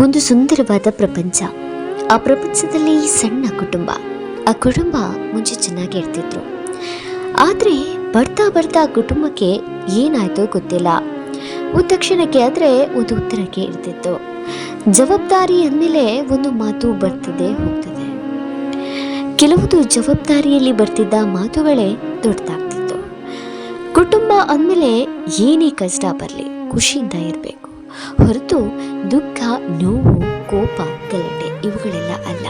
ಒಂದು ಸುಂದರವಾದ ಪ್ರಪಂಚ. ಆ ಪ್ರಪಂಚದಲ್ಲಿ ಸಣ್ಣ ಕುಟುಂಬ. ಆ ಕುಟುಂಬ ಮುಂಚೆ ಚೆನ್ನಾಗಿ ಇರ್ತಿದ್ರು. ಆದರೆ ಬರ್ತಾ ಬರ್ತಾ ಕುಟುಂಬಕ್ಕೆ ಏನಾಯ್ತೋ ಗೊತ್ತಿಲ್ಲ. ಒಂದು ತಕ್ಷಣಕ್ಕೆ ಆದರೆ ಒಂದು ಉತ್ತರಕ್ಕೆ ಇರ್ತಿತ್ತು. ಜವಾಬ್ದಾರಿ ಅಂದಮೇಲೆ ಒಂದು ಮಾತು ಬರ್ತದೆ ಹೋಗ್ತದೆ. ಕೆಲವೊಂದು ಜವಾಬ್ದಾರಿಯಲ್ಲಿ ಬರ್ತಿದ್ದ ಮಾತುಗಳೇ ದೊಡ್ಡದಾಗ್ತಿತ್ತು. ಕುಟುಂಬ ಅಂದಮೇಲೆ ಏನೇ ಕಷ್ಟ ಬರಲಿ, ಖುಷಿಯಿಂದ ಇರಬೇಕು. ಹೊರತು ದುಃಖ, ನೋವು, ಕೋಪ, ಗಲಾಟೆ ಇವುಗಳೆಲ್ಲ ಅಲ್ಲ.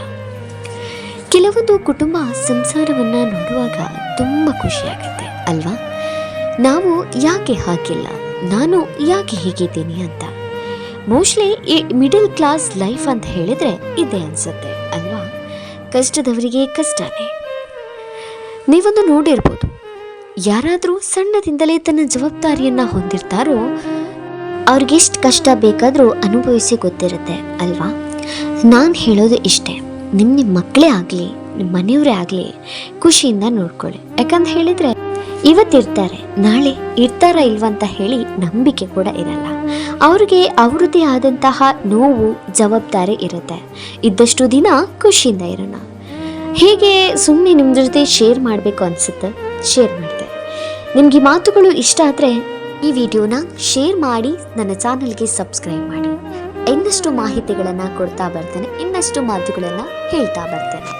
ಕೆಲವೊಂದು ಕುಟುಂಬ ಸಂಸಾರವನ್ನ ನೋಡುವಾಗ ತುಂಬ ಖುಷಿಯಾಗುತ್ತೆ, ಅಲ್ವಾ? ನಾವು ಯಾಕೆ ಹಾಕಿಲ್ಲ ನಾನು ಯಾಕೆ ಹೀಗಿದ್ದೀನಿ ಅಂತ. ಮೋಸ್ಟ್ಲಿ ಈ ಮಿಡಲ್ ಕ್ಲಾಸ್ ಲೈಫ್ ಅಂತ ಹೇಳಿದ್ರೆ ಇದೆ ಅನ್ಸುತ್ತೆ, ಅಲ್ವಾ? ಕಷ್ಟದವರಿಗೆ ಕಷ್ಟನೇ. ನೀವೊಂದು ನೋಡಿರ್ಬೋದು. ಯಾರಾದರೂ ಸಣ್ಣದಿಂದಲೇ ತನ್ನ ಜವಾಬ್ದಾರಿಯನ್ನ ಹೊಂದಿರ್ತಾರೋ ಅವ್ರಿಗೆಷ್ಟು ಕಷ್ಟ ಬೇಕಾದರೂ ಅನುಭವಿಸಿ ಗೊತ್ತಿರುತ್ತೆ, ಅಲ್ವಾ? ನಾನು ಹೇಳೋದು ಇಷ್ಟೇ. ನಿಮ್ಮ ನಿಮ್ಮ ಮಕ್ಕಳೇ ಆಗಲಿ ನಿಮ್ಮ ಮನೆಯವರೇ ಆಗಲಿ, ಖುಷಿಯಿಂದ ನೋಡ್ಕೊಳ್ಳಿ. ಯಾಕಂತ ಹೇಳಿದರೆ, ಇವತ್ತಿರ್ತಾರೆ, ನಾಳೆ ಇರ್ತಾರ ಇಲ್ವಂತ ಹೇಳಿ ನಂಬಿಕೆ ಕೂಡ ಇರಲ್ಲ. ಅವ್ರಿಗೆ ಅವ್ರದ್ದೇ ಆದಂತಹ ನೋವು, ಜವಾಬ್ದಾರಿ ಇರುತ್ತೆ. ಇದ್ದಷ್ಟು ದಿನ ಖುಷಿಯಿಂದ ಇರೋಣ. ಹೇಗೆ ಸುಮ್ಮನೆ ನಿಮ್ಮ ಜೊತೆ ಶೇರ್ ಮಾಡಬೇಕು ಅನಿಸುತ್ತೆ? ಶೇರ್ ಮಾಡ್ತೆ. ನಿಮಗೆ ಮಾತುಗಳು ಇಷ್ಟ ಆದರೆ ಈ ವಿಡಿಯೋನ ಶೇರ್ ಮಾಡಿ, ನನ್ನ ಚಾನಲ್ಗೆ ಸಬ್ಸ್ಕ್ರೈಬ್ ಮಾಡಿ. ಇನ್ನಷ್ಟು ಮಾಹಿತಿಗಳನ್ನು ಕೊಡ್ತಾ ಬರ್ತೇನೆ, ಇನ್ನಷ್ಟು ಮಾತುಗಳನ್ನು ಹೇಳ್ತಾ ಬರ್ತೇನೆ.